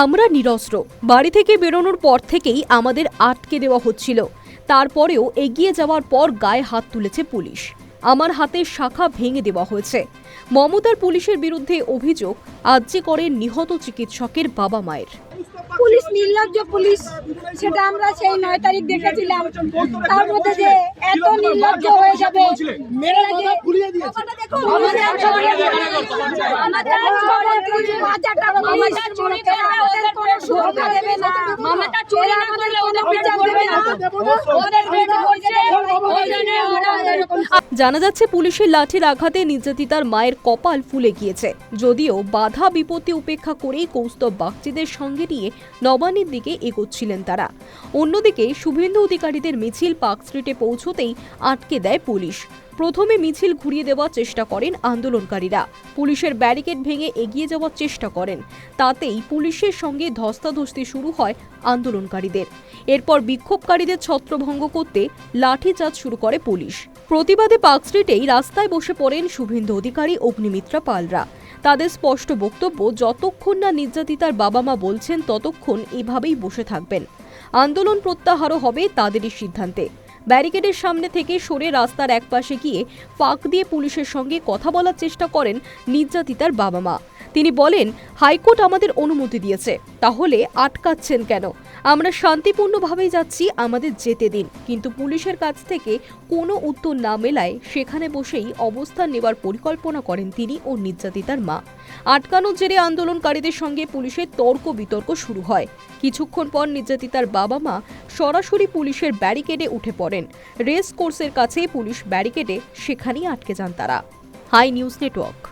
আমরা নিরস্ত্র। বাড়ি থেকে বেরোনোর পর থেকেই আমাদের আটকে দেওয়া হচ্ছিল। তারপরেও এগিয়ে যাওয়ার পর গায়ে হাত তুলেছে পুলিশ। আমার হাতে শাখা ভেঙে দেওয়া হয়েছে। মমতার পুলিশের বিরুদ্ধে অভিযোগ আজ্যে করে নিহত চিকিৎসকের বাবা মায়ের। পুলিশ নির্লজ্জ পুলিশ, সেটা আমরা সেই নয় তারিখ দেখেছিলাম। তার মধ্যে যে এত নির্লজ্জ হয়ে যাবে। মেরে মাথা ফুলিয়ে দিয়েছে। মমতা জানা যাচ্ছে পুলিশের লাঠির আঘাতে নির্যাতিতার মায়ের কপাল ফুলে গিয়েছে। যদিও বাধা বিপত্তি উপেক্ষা করেই কৌস্তব বাগচিদের সঙ্গে নিয়ে নবান্নের দিকে এগোচ্ছিলেন তারা। অন্যদিকে শুভেন্দু অধিকারীদের মিছিল পার্ক স্ট্রিটে পৌঁছতেই আটকে দেয় পুলিশ। প্রথমে মিছিল ঘুরিয়ে দেওয়ার চেষ্টা করেন আন্দোলনকারীরা। পুলিশের ব্যারিকেড ভেঙে এগিয়ে যাওয়ার চেষ্টা করেন। তাতেই পুলিশের সঙ্গে ধস্তাধস্তি শুরু হয় আন্দোলনকারীদের। এরপর বিক্ষোভকারীদের ছত্রভঙ্গ করতে লাঠিচার্জ শুরু করে পুলিশ। প্রতিবাদে পার্ক স্ট্রিটেই রাস্তায় বসে পড়েন শুভেন্দু অধিকারী, অগ্নিমিত্রা পালরা। তাদের স্পষ্ট বক্তব্য, যতক্ষণ না নির্যাতিতার বাবা মা বলছেন, ততক্ষণ এভাবেই বসে থাকবেন। আন্দোলন প্রত্যাহারও হবে তাদেরই সিদ্ধান্তে। ব্যারিকেডের সামনে থেকে সরে রাস্তার একপাশে গিয়ে ফাঁক দিয়ে পুলিশের সঙ্গে কথা বলার চেষ্টা করেন নির্যাতিতার বাবা মা তিনি বলেন, হাইকোর্ট আমাদের অনুমতি দিয়েছে, তাহলে আটকাচ্ছেন কেন? আমরা শান্তিপূর্ণভাবেই যাচ্ছি, আমাদের যেতে দিন। কিন্তু পুলিশের কাছ থেকে কোনো উত্তর না মেলায় সেখানে বসেই অবস্থান নেবার পরিকল্পনা করেন তিনি ও নির্যাতিতার মা। আটকানোর জেরে আন্দোলনকারীদের সঙ্গে পুলিশের তর্ক বিতর্ক শুরু হয়। কিছুক্ষণ পর নির্যাতিতার বাবা মা সরাসরি পুলিশের ব্যারিকেডে উঠে পড়েন। রেস কোর্সের কাছে পুলিশ ব্যারিকেডে সেখানেই আটকে যান তারা। Hi news network.